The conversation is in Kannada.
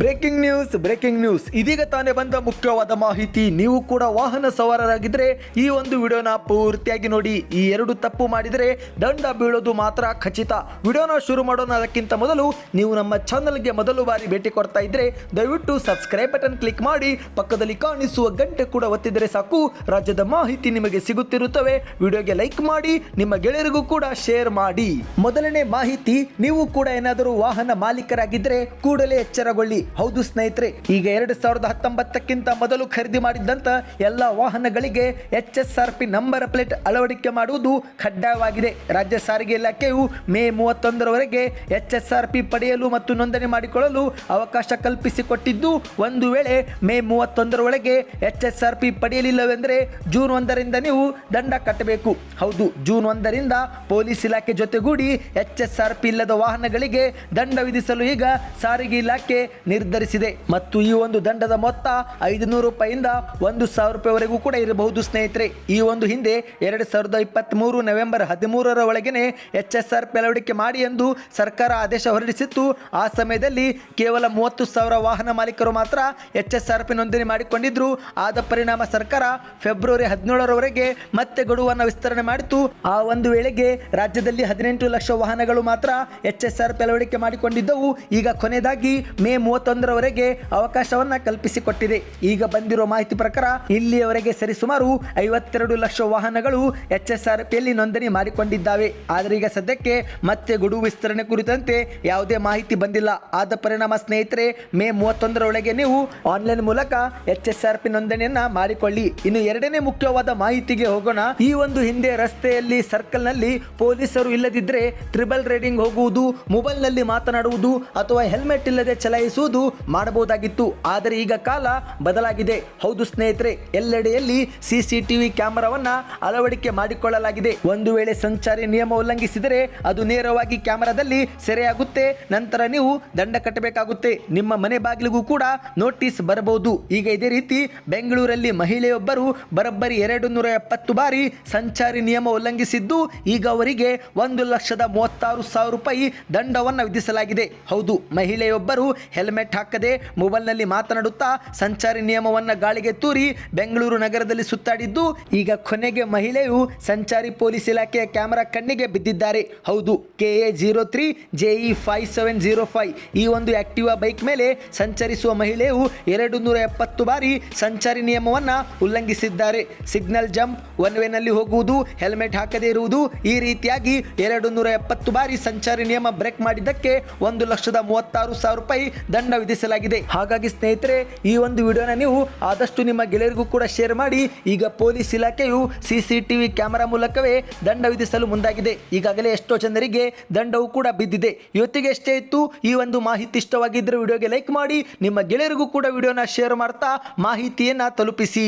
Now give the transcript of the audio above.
Breaking news breaking news. ಇದೀಗ ತಾನೇ ಬಂದ ಮುಖ್ಯವಾದ ಮಾಹಿತಿ. ನೀವು ಕೂಡ ವಾಹನ ಸವಾರರಾಗಿದ್ರೆ ಈ ಒಂದು ವಿಡಿಯೋನ ಪೂರ್ತಿಯಾಗಿ ನೋಡಿ. ಈ ಎರಡು ತಪ್ಪು ಮಾಡಿದರೆ ದಂಡ ಬೀಳೋದು ಮಾತ್ರ ಖಚಿತ. ವಿಡಿಯೋನ ಶುರು ಮಾಡೋಣ ಅದಕ್ಕಿಂತ ಮೊದಲು ನೀವು ನಮ್ಮ ಚಾನಲ್ಗೆ ಮೊದಲು ಬಾರಿ ಭೇಟಿ ಕೊಡ್ತಾ ಇದ್ರೆ ದಯವಿಟ್ಟು ಸಬ್ಸ್ಕ್ರೈಬ್ ಬಟನ್ ಕ್ಲಿಕ್ ಮಾಡಿ. ಪಕ್ಕದಲ್ಲಿ ಕಾಣಿಸುವ ಗಂಟೆ ಕೂಡ ಒತ್ತಿದರೆ ಸಾಕು. ರಾಜ್ಯದ ಮಾಹಿತಿ ನಿಮಗೆ ಸಿಗುತ್ತಿರುತ್ತವೆ. ವಿಡಿಯೋಗೆ ಲೈಕ್ ಮಾಡಿ, ನಿಮ್ಮ ಗೆಳೆಯರಿಗೂ ಕೂಡ ಶೇರ್ ಮಾಡಿ. ಮೊದಲನೇ ಮಾಹಿತಿ, ನೀವು ಕೂಡ ಏನಾದರೂ ವಾಹನ ಮಾಲೀಕರಾಗಿದ್ದರೆ ಕೂಡಲೇ ಎಚ್ಚರಗೊಳ್ಳಿ. ಹೌದು ಸ್ನೇಹಿತರೆ, ಈಗ ಎರಡು ಸಾವಿರದ ಹತ್ತೊಂಬತ್ತಕ್ಕಿಂತ ಮೊದಲು ಖರೀದಿ ಮಾಡಿದ್ದಂತ ಎಲ್ಲ ವಾಹನಗಳಿಗೆ H S R P number plate ಅಳವಡಿಕೆ ಮಾಡುವುದು ಕಡ್ಡಾಯವಾಗಿದೆ. ರಾಜ್ಯ ಸಾರಿಗೆ ಇಲಾಖೆಯು ಮೇ ಮೂವತ್ತೊಂದರವರೆಗೆ ಎಚ್ ಎಸ್ ಆರ್ ಪಿ ಪಡೆಯಲು ಮತ್ತು ನೋಂದಣಿ ಮಾಡಿಕೊಳ್ಳಲು ಅವಕಾಶ ಕಲ್ಪಿಸಿಕೊಟ್ಟಿದ್ದು, ಒಂದು ವೇಳೆ ಮೇ ಮೂವತ್ತೊಂದರೊಳಗೆ ಎಚ್ ಎಸ್ ಆರ್ ಪಿ ಪಡೆಯಲಿಲ್ಲವೆಂದರೆ ಜೂನ್ ಒಂದರಿಂದ ನೀವು ದಂಡ ಕಟ್ಟಬೇಕು. ಹೌದು, ಜೂನ್ ಒಂದರಿಂದ ಪೊಲೀಸ್ ಇಲಾಖೆ ಜೊತೆಗೂಡಿ ಎಚ್ ಎಸ್ ಆರ್ ಪಿ ಇಲ್ಲದ ವಾಹನಗಳಿಗೆ ದಂಡ ವಿಧಿಸಲು ಈಗ ಸಾರಿಗೆ ಇಲಾಖೆ ನಿರ್ಧರಿಸಿದೆ. ಮತ್ತು ಈ ಒಂದು ದಂಡದ ಮೊತ್ತ ಐದುನೂರು ರೂಪಾಯಿಂದ ಒಂದು ಸಾವಿರ ರೂಪಾಯಿವರೆಗೂ ಕೂಡ ಇರಬಹುದು, ಸ್ನೇಹಿತರೆ. ಈ ಒಂದು ಹಿಂದೆ ಎರಡು ಸಾವಿರದ ಇಪ್ಪತ್ತ್ ಮೂರು ನವೆಂಬರ್ ಹದಿಮೂರರ ಒಳಗೇನೆ ಎಚ್ ಎಸ್ ಆರ್ ಪಿ ಮಾಡಿ ಎಂದು ಸರ್ಕಾರ ಆದೇಶ ಹೊರಡಿಸಿತ್ತು. ಆ ಸಮಯದಲ್ಲಿ ಕೇವಲ ಮೂವತ್ತು ಸಾವಿರ ವಾಹನ ಮಾಲೀಕರು ಮಾತ್ರ ಎಚ್ ಎಸ್ ಆರ್ ಪಿ ನೋಂದಣಿ ಮಾಡಿಕೊಂಡಿದ್ರು. ಆದ ಪರಿಣಾಮ ಸರ್ಕಾರ ಫೆಬ್ರವರಿ ಹದಿನೇಳರವರೆಗೆ ಮತ್ತೆ ಗಡುವನ್ನು ವಿಸ್ತರಣೆ ಮಾಡಿತು ಆ ಒಂದು ವೇಳೆಗೆ ರಾಜ್ಯದಲ್ಲಿ ಹದಿನೆಂಟು ಲಕ್ಷ ವಾಹನಗಳು ಮಾತ್ರ ಎಚ್ ಎಸ್ ಆರ್ ಪಿ ಅಳವಡಿಕೆ ಮಾಡಿಕೊಂಡಿದ್ದವು. ಈಗ ಕೊನೆಯದಾಗಿ ಮೇ ಮೂವತ್ತೊಂದರವರೆಗೆ ಅವಕಾಶವನ್ನ ಕಲ್ಪಿಸಿಕೊಟ್ಟಿದೆ. ಈಗ ಬಂದಿರುವ ಮಾಹಿತಿ ಪ್ರಕಾರ ಇಲ್ಲಿಯವರೆಗೆ ಸರಿಸುಮಾರು ಐವತ್ತೆರಡು ಲಕ್ಷ ವಾಹನಗಳು ಎಚ್ ಎಸ್ ಆರ್ ಪಿಯಲ್ಲಿ ನೋಂದಣಿ ಮಾಡಿಕೊಂಡಿದ್ದಾವೆ. ಆದರೆ ಈಗ ಸದ್ಯಕ್ಕೆ ಮತ್ತೆ ಗುಡು ವಿಸ್ತರಣೆ ಕುರಿತಂತೆ ಯಾವುದೇ ಮಾಹಿತಿ ಬಂದಿಲ್ಲ. ಆದ ಪರಿಣಾಮ ಸ್ನೇಹಿತರೆ, ಮೇ ಮೂವತ್ತೊಂದರೊಳಗೆ ನೀವು ಆನ್ಲೈನ್ ಮೂಲಕ ಎಚ್ ಎಸ್ ಆರ್ ಪಿ ನೋಂದಣಿಯನ್ನ ಮಾಡಿಕೊಳ್ಳಿ. ಇನ್ನು ಎರಡನೇ ಮುಖ್ಯವಾದ ಮಾಹಿತಿಗೆ ಹೋಗೋಣ. ಈ ಒಂದು ಹಿಂದೆ ರಸ್ತೆಯಲ್ಲಿ ಸರ್ಕಲ್ನಲ್ಲಿ ಪೊಲೀಸರು ಇಲ್ಲದಿದ್ದರೆ ಟ್ರಿಬಲ್ ರೈಡಿಂಗ್ ಹೋಗುವುದು ಮೊಬೈಲ್ನಲ್ಲಿ ಮಾತನಾಡುವುದು ಅಥವಾ ಹೆಲ್ಮೆಟ್ ಇಲ್ಲದೆ ಚಲಾಯಿಸುವುದು ಮಾಡಬಹುದಾಗಿತ್ತು. ಆದರೆ ಈಗ ಕಾಲ ಬದಲಾಗಿದೆ. ಹೌದು ಸ್ನೇಹಿತರೆ, ಎಲ್ಲೆಡೆಯಲ್ಲಿ ಸಿಸಿಟಿವಿ ಕ್ಯಾಮೆರಾವನ್ನ ಅಳವಡಿಕೆ ಮಾಡಿಕೊಳ್ಳಲಾಗಿದೆ. ಒಂದು ವೇಳೆ ಸಂಚಾರಿ ನಿಯಮ ಉಲ್ಲಂಘಿಸಿದರೆ ಅದು ನೇರವಾಗಿ ಕ್ಯಾಮೆರಾದಲ್ಲಿ ಸೆರೆಯಾಗುತ್ತೆ. ನಂತರ ನೀವು ದಂಡ ಕಟ್ಟಬೇಕಾಗುತ್ತೆ. ನಿಮ್ಮ ಮನೆ ಬಾಗಿಲಿಗೂ ಕೂಡ ನೋಟಿಸ್ ಬರಬಹುದು. ಈಗ ಇದೇ ರೀತಿ ಬೆಂಗಳೂರಲ್ಲಿ ಮಹಿಳೆಯೊಬ್ಬರು ಬರೋಬ್ಬರಿ ಎರಡು ನೂರ ಎಪ್ಪತ್ತು ಬಾರಿ ಸಂಚಾರಿ ನಿಯಮ ಉಲ್ಲಂಘಿಸಿದ್ದು, ಈಗ ಅವರಿಗೆ ಒಂದು ಲಕ್ಷದ ಮೂವತ್ತಾರು ಸಾವಿರ ರೂಪಾಯಿ ದಂಡವನ್ನು ವಿಧಿಸಲಾಗಿದೆ. ಹೌದು, ಮಹಿಳೆಯೊಬ್ಬರು ಹೆಲ್ಮೆಟ್ ಹಾಕದೆ ಮೊಬೈಲ್ನಲ್ಲಿ ಮಾತನಾಡುತ್ತಾ ಸಂಚಾರಿ ನಿಯಮವನ್ನು ಗಾಳಿಗೆ ತೂರಿ ಬೆಂಗಳೂರು ನಗರದಲ್ಲಿ ಸುತ್ತಾಡಿದ್ದು, ಈಗ ಕೊನೆಗೆ ಮಹಿಳೆಯು ಸಂಚಾರಿ ಪೊಲೀಸ್ ಇಲಾಖೆಯ ಕ್ಯಾಮೆರಾ ಕಣ್ಣಿಗೆ ಬಿದ್ದಿದ್ದಾರೆ. ಹೌದು, K A zero three JE five seven zero five. ಈ ಒಂದು ಆಕ್ಟಿವಾ ಬೈಕ್ ಮೇಲೆ ಸಂಚರಿಸುವ ಮಹಿಳೆಯು ಎರಡು ನೂರ ಎಪ್ಪತ್ತು ಬಾರಿ ಸಂಚಾರಿ ನಿಯಮವನ್ನು ಉಲ್ಲಂಘಿಸಿದ್ದಾರೆ. ಸಿಗ್ನಲ್ ಜಂಪ್ ಒನ್ ವೇನಲ್ಲಿ ಹೋಗುವುದು, ಹೆಲ್ಮೆಟ್ ಹಾಕದೇ ಇರುವುದು, ಈ ರೀತಿಯಾಗಿ ಎರಡು ನೂರ ಎಪ್ಪತ್ತು ಬಾರಿ ಸಂಚಾರಿ ನಿಯಮ ಬ್ರೇಕ್ ಮಾಡಿದ್ದಕ್ಕೆ ಒಂದು ಲಕ್ಷದ ಮೂವತ್ತಾರು ಸಾವಿರ ರೂಪಾಯಿ ದಂಡ ವಿಧಿಸಲಾಗಿದೆ. ಹಾಗಾಗಿ ಸ್ನೇಹಿತರೆ, ಈ ಒಂದು ವಿಡಿಯೋನ ನೀವು ಆದಷ್ಟು ನಿಮ್ಮ ಗೆಳೆಯರಿಗೂ ಕೂಡ ಶೇರ್ ಮಾಡಿ, ಈಗ ಪೊಲೀಸ್ ಇಲಾಖೆಯು ಸಿಸಿಟಿವಿ ಕ್ಯಾಮೆರಾ ಮೂಲಕವೇ ದಂಡ ವಿಧಿಸಲು ಮುಂದಾಗಿದೆ. ಈಗಾಗಲೇ ಎಷ್ಟೋ ಜನರಿಗೆ ದಂಡವು ಕೂಡ ಬಿದ್ದಿದೆ. ಇವತ್ತಿಗೆ ಎಷ್ಟೇ ಇತ್ತು, ಈ ಒಂದು ಮಾಹಿತಿ ಇಷ್ಟವಾಗಿದ್ದರೆ ವಿಡಿಯೋಗೆ ಲೈಕ್ ಮಾಡಿ, ನಿಮ್ಮ ಗೆಳೆಯರಿಗೂ ಕೂಡ ವಿಡಿಯೋನ ಶೇರ್ ಮಾಡ್ತಾ ಮಾಹಿತಿಯನ್ನು ತಲುಪಿಸಿ.